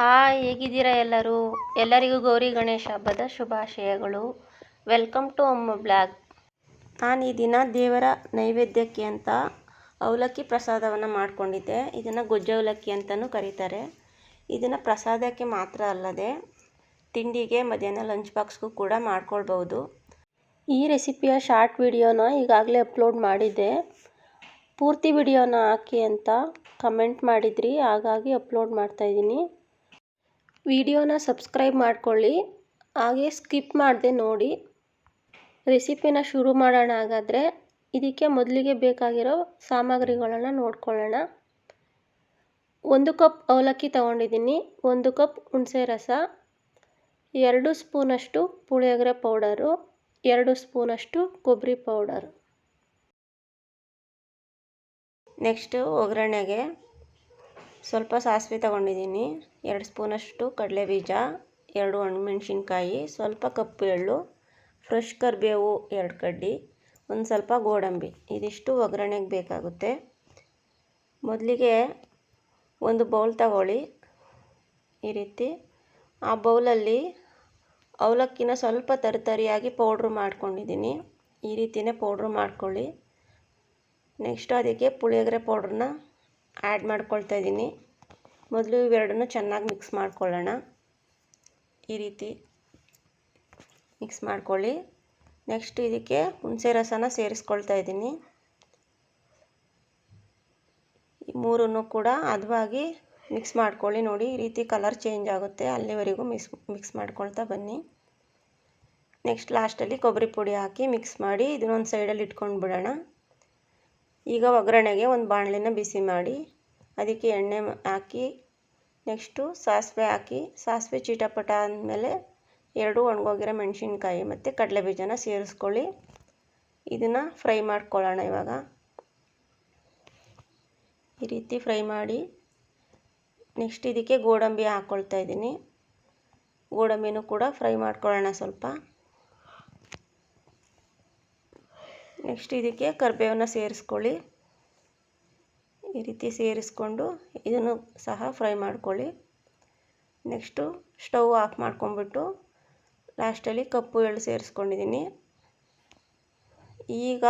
Hi, ಹೇಗಿದ್ದೀರಾ ಎಲ್ಲರೂ? ಎಲ್ಲರಿಗೂ ಗೌರಿ ಗಣೇಶ ಹಬ್ಬದ ಶುಭಾಶಯಗಳು. ವೆಲ್ಕಮ್ ಟು ಅಮ್ಮ ಬ್ಲಾಗ್ ನಾನು ಈ ದಿನ ದೇವರ ನೈವೇದ್ಯಕ್ಕೆ ಅಂತ ಅವಲಕ್ಕಿ ಪ್ರಸಾದವನ್ನು ಮಾಡಿಕೊಂಡಿದ್ದೆ. ಇದನ್ನು ಗೊಜ್ಜ ಅವಲಕ್ಕಿ ಅಂತಲೂ ಕರೀತಾರೆ. ಇದನ್ನು ಪ್ರಸಾದಕ್ಕೆ ಮಾತ್ರ ಅಲ್ಲದೆ ತಿಂಡಿಗೆ ಮಧ್ಯಾಹ್ನ ಲಂಚ್ ಬಾಕ್ಸ್ಗೂ ಕೂಡ ಮಾಡ್ಕೊಳ್ಬೋದು ಈ ರೆಸಿಪಿಯ ಶಾರ್ಟ್ ವಿಡಿಯೋನ ಈಗಾಗಲೇ ಅಪ್ಲೋಡ್ ಮಾಡಿದ್ದೆ. ಪೂರ್ತಿ ವಿಡಿಯೋನ ಹಾಕಿ ಅಂತ ಕಮೆಂಟ್ ಮಾಡಿದ್ರಿ, ಹಾಗಾಗಿ ಅಪ್ಲೋಡ್ ಮಾಡ್ತಾಯಿದ್ದೀನಿ ವಿಡಿಯೋನ ಸಬ್ಸ್ಕ್ರೈಬ್ ಮಾಡ್ಕೊಳ್ಳಿ. ಹಾಗೆ ಸ್ಕಿಪ್ ಮಾಡದೆ ನೋಡಿ. ರೆಸಿಪಿನ ಶುರು ಮಾಡೋಣ ಹಾಗಾದರೆ. ಇದಕ್ಕೆ ಮೊದಲಿಗೆ ಬೇಕಾಗಿರೋ ಸಾಮಗ್ರಿಗಳನ್ನು ನೋಡ್ಕೊಳ್ಳೋಣ. ಒಂದು ಕಪ್ ಅವಲಕ್ಕಿ ತಗೊಂಡಿದ್ದೀನಿ. ಒಂದು ಕಪ್ ಹುಣಸೆ ರಸ. ಎರಡು ಸ್ಪೂನಷ್ಟು ಪುಳಿಯೋಗರೆ ಪೌಡರು. ಎರಡು ಸ್ಪೂನಷ್ಟು ಕೊಬ್ಬರಿ ಪೌಡರ್. ನೆಕ್ಸ್ಟು ಒಗ್ಗರಣೆಗೆ ಸ್ವಲ್ಪ ಸಾಸಿವೆ ತಗೊಂಡಿದ್ದೀನಿ. ಎರಡು ಸ್ಪೂನಷ್ಟು ಕಡಲೆಬೀಜ ಎರಡು ಒಣಮೆಣ್ಸಿನ್ಕಾಯಿ ಸ್ವಲ್ಪ ಕಪ್ಪು ಎಳ್ಳು, ಫ್ರೆಶ್ ಕರಿಬೇವು ಎರಡು ಕಡ್ಡಿ, ಒಂದು ಸ್ವಲ್ಪ ಗೋಡಂಬಿ. ಇದಿಷ್ಟು ಒಗ್ಗರಣೆಗೆ ಬೇಕಾಗುತ್ತೆ. ಮೊದಲಿಗೆ ಒಂದು ಬೌಲ್ ತಗೊಳ್ಳಿ. ಈ ರೀತಿ ಆ ಬೌಲಲ್ಲಿ ಅವಲಕ್ಕಿನ ಸ್ವಲ್ಪ ತರಿತರಿಯಾಗಿ ಪೌಡ್ರ್ ಮಾಡ್ಕೊಂಡಿದ್ದೀನಿ. ಈ ರೀತಿಯೇ ಪೌಡ್ರ್ ಮಾಡ್ಕೊಳ್ಳಿ. ನೆಕ್ಸ್ಟ್ ಅದಕ್ಕೆ ಪುಳಿಯೋಗರೆ ಪೌಡ್ರನ್ನ ಆ್ಯಡ್ ಮಾಡ್ಕೊಳ್ತಾ ಇದ್ದೀನಿ. ಮೊದಲು ಇವೆರಡನ್ನು ಚೆನ್ನಾಗಿ ಮಿಕ್ಸ್ ಮಾಡ್ಕೊಳ್ಳೋಣ. ಈ ರೀತಿ ಮಿಕ್ಸ್ ಮಾಡ್ಕೊಳ್ಳಿ. ನೆಕ್ಸ್ಟ್ ಇದಕ್ಕೆ ಹುಣಸೆ ರಸನ ಸೇರಿಸ್ಕೊಳ್ತಾ ಇದ್ದೀನಿ. ಈ ಮೂರನ್ನು ಕೂಡ ಅದವಾಗಿ ಮಿಕ್ಸ್ ಮಾಡ್ಕೊಳ್ಳಿ ನೋಡಿ. ಈ ರೀತಿ ಕಲರ್ ಚೇಂಜ್ ಆಗುತ್ತೆ. ಅಲ್ಲಿವರೆಗೂ ಮಿಕ್ಸ್ ಮಿಕ್ಸ್ ಮಾಡ್ಕೊಳ್ತಾ ಬನ್ನಿ. ನೆಕ್ಸ್ಟ್ ಲಾಸ್ಟಲ್ಲಿ ಕೊಬ್ಬರಿ ಪುಡಿ ಹಾಕಿ ಮಿಕ್ಸ್ ಮಾಡಿ ಇದನ್ನೊಂದು ಸೈಡಲ್ಲಿ ಇಟ್ಕೊಂಡು ಬಿಡೋಣ ಈಗ ಒಗ್ಗರಣೆಗೆ ಒಂದು ಬಾಣಲಿನ ಬಿಸಿ ಮಾಡಿ, ಅದಕ್ಕೆ ಎಣ್ಣೆ ಹಾಕಿ, ನೆಕ್ಸ್ಟು ಸಾಸಿವೆ ಹಾಕಿ, ಸಾಸಿವೆ ಚೀಟಪಟ ಅಂದಮೇಲೆ ಎರಡು ಒಣಗೋಗಿರೋ ಮೆಣಸಿನ್ಕಾಯಿ ಮತ್ತು ಕಡಲೆ ಬೀಜನ ಸೇರಿಸ್ಕೊಳ್ಳಿ. ಇದನ್ನು ಫ್ರೈ ಮಾಡ್ಕೊಳ್ಳೋಣ ಇವಾಗ. ಈ ರೀತಿ ಫ್ರೈ ಮಾಡಿ, ನೆಕ್ಸ್ಟ್ ಇದಕ್ಕೆ ಗೋಡಂಬಿ ಹಾಕ್ಕೊಳ್ತಾ ಇದ್ದೀನಿ. ಗೋಡಂಬಿನೂ ಕೂಡ ಫ್ರೈ ಮಾಡ್ಕೊಳ್ಳೋಣ ಸ್ವಲ್ಪ. ನೆಕ್ಸ್ಟ್ ಇದಕ್ಕೆ ಕರಿಬೇವನ್ನ ಸೇರಿಸ್ಕೊಳ್ಳಿ. ಈ ರೀತಿ ಸೇರಿಸ್ಕೊಂಡು ಇದನ್ನು ಸಹ ಫ್ರೈ ಮಾಡ್ಕೊಳ್ಳಿ. ನೆಕ್ಸ್ಟು ಸ್ಟವ್ ಆಫ್ ಮಾಡ್ಕೊಂಬಿಟ್ಟು ಲಾಸ್ಟಲ್ಲಿ ಕಪ್ಪು ಎಳ್ಳು ಸೇರಿಸ್ಕೊಂಡಿದ್ದೀನಿ. ಈಗ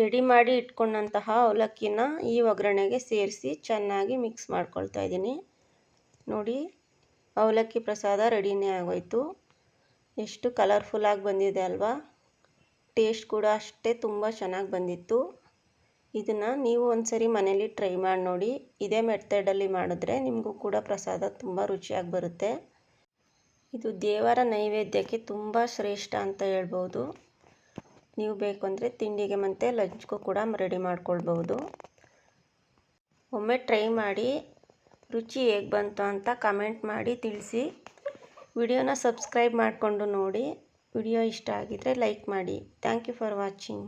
ರೆಡಿ ಮಾಡಿ ಇಟ್ಕೊಂಡಂತಹ ಅವಲಕ್ಕಿನ ಈ ಒಗ್ಗರಣೆಗೆ ಸೇರಿಸಿ ಚೆನ್ನಾಗಿ ಮಿಕ್ಸ್ ಮಾಡ್ಕೊಳ್ತಾ ಇದ್ದೀನಿ. ನೋಡಿ, ಅವಲಕ್ಕಿ ಪ್ರಸಾದ ರೆಡಿನೇ ಆಗೋಯ್ತು. ಎಷ್ಟು ಕಲರ್ಫುಲ್ಲಾಗಿ ಬಂದಿದೆ ಅಲ್ವಾ? ಟೇಸ್ಟ್ ಕೂಡ ಅಷ್ಟೇ ತುಂಬ ಚೆನ್ನಾಗಿ ಬಂದಿತ್ತು. ಇದನ್ನು ನೀವು ಒಂದ್ಸರಿ ಮನೇಲಿ ಟ್ರೈ ಮಾಡಿ ನೋಡಿ. ಇದೇ ಮೆಥಡಲ್ಲಿ ಮಾಡಿದ್ರೆ ನಿಮಗೂ ಕೂಡ ಪ್ರಸಾದ ತುಂಬ ರುಚಿಯಾಗಿ ಬರುತ್ತೆ. ಇದು ದೇವರ ನೈವೇದ್ಯಕ್ಕೆ ತುಂಬ ಶ್ರೇಷ್ಠ ಅಂತ ಹೇಳ್ಬೋದು. ನೀವು ಬೇಕು ಅಂದರೆ ತಿಂಡಿಗೆ ಮತ್ತು ಲಂಚ್ಗೂ ಕೂಡ ರೆಡಿ ಮಾಡ್ಕೊಳ್ಬೋದು. ಒಮ್ಮೆ ಟ್ರೈ ಮಾಡಿ. ರುಚಿ ಹೇಗೆ ಬಂತು ಅಂತ ಕಮೆಂಟ್ ಮಾಡಿ ತಿಳಿಸಿ. ವಿಡಿಯೋನ ಸಬ್ಸ್ಕ್ರೈಬ್ ಮಾಡಿಕೊಂಡು ನೋಡಿ. ವಿಡಿಯೋ ಇಷ್ಟ ಆಗಿದ್ದರೆ ಲೈಕ್ ಮಾಡಿ. Thank you for watching.